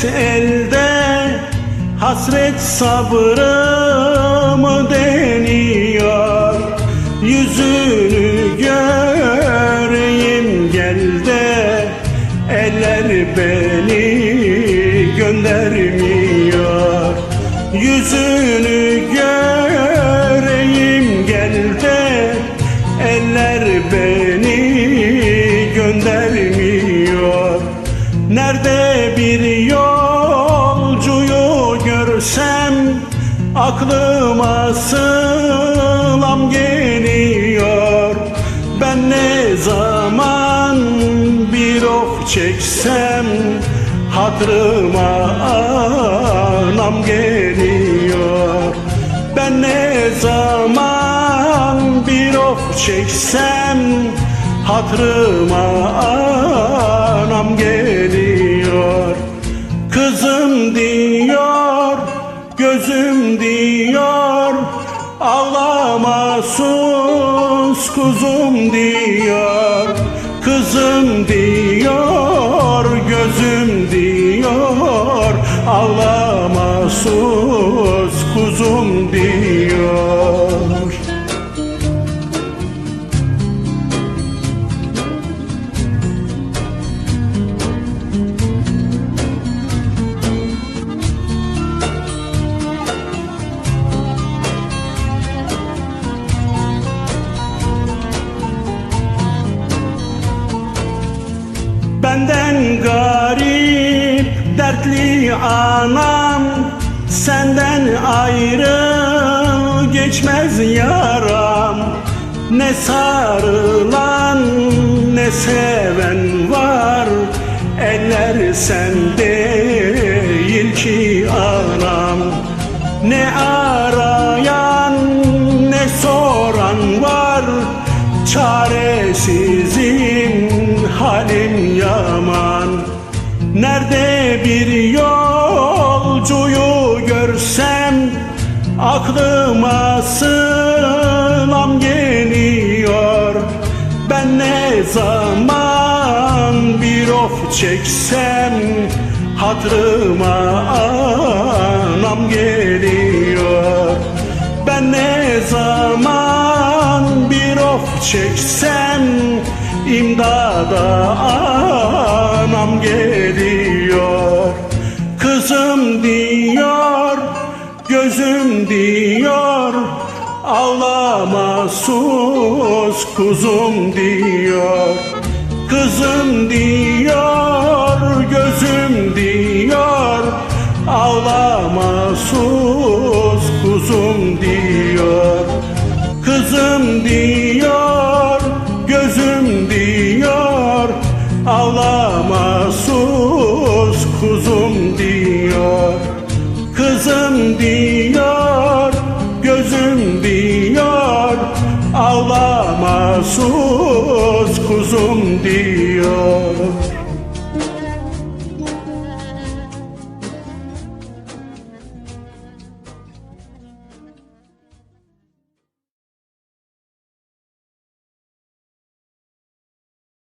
Hasret elde Hasret sabrımı deniyor? Yüzünü göreyim gel de Eller beni göndermiyor. Yüzünü Nerede bir yolcuyu görsem Aklıma sılam geliyor. Ben ne zaman bir of çeksem Hatırıma anam geliyor. Ben ne zaman bir of çeksem Hatırıma anam geliyor Kızım diyor, gözüm diyor Ağlama sus kuzum diyor Kızım diyor, gözüm diyor Ağlama sus kuzum diyor Benden garip dertli anam. Senden ayrı geçmez yaram. Ne sarılan ne seven var. Eller sende değil ki anam. Ne arayan ne soran var. Çaresizim halim yaman. Nerede bir yolcuyu görsem Aklıma sılam geliyor. Ben ne zaman bir of çeksem Hatırıma anam geliyor. Ben ne zaman bir of çeksem imdada anam geliyor. Kızım diyor, gözüm diyor Ağlama sus kuzum diyor. Kızım diyor, gözüm diyar, gözüm diyar Ağlama sus kuzum diyar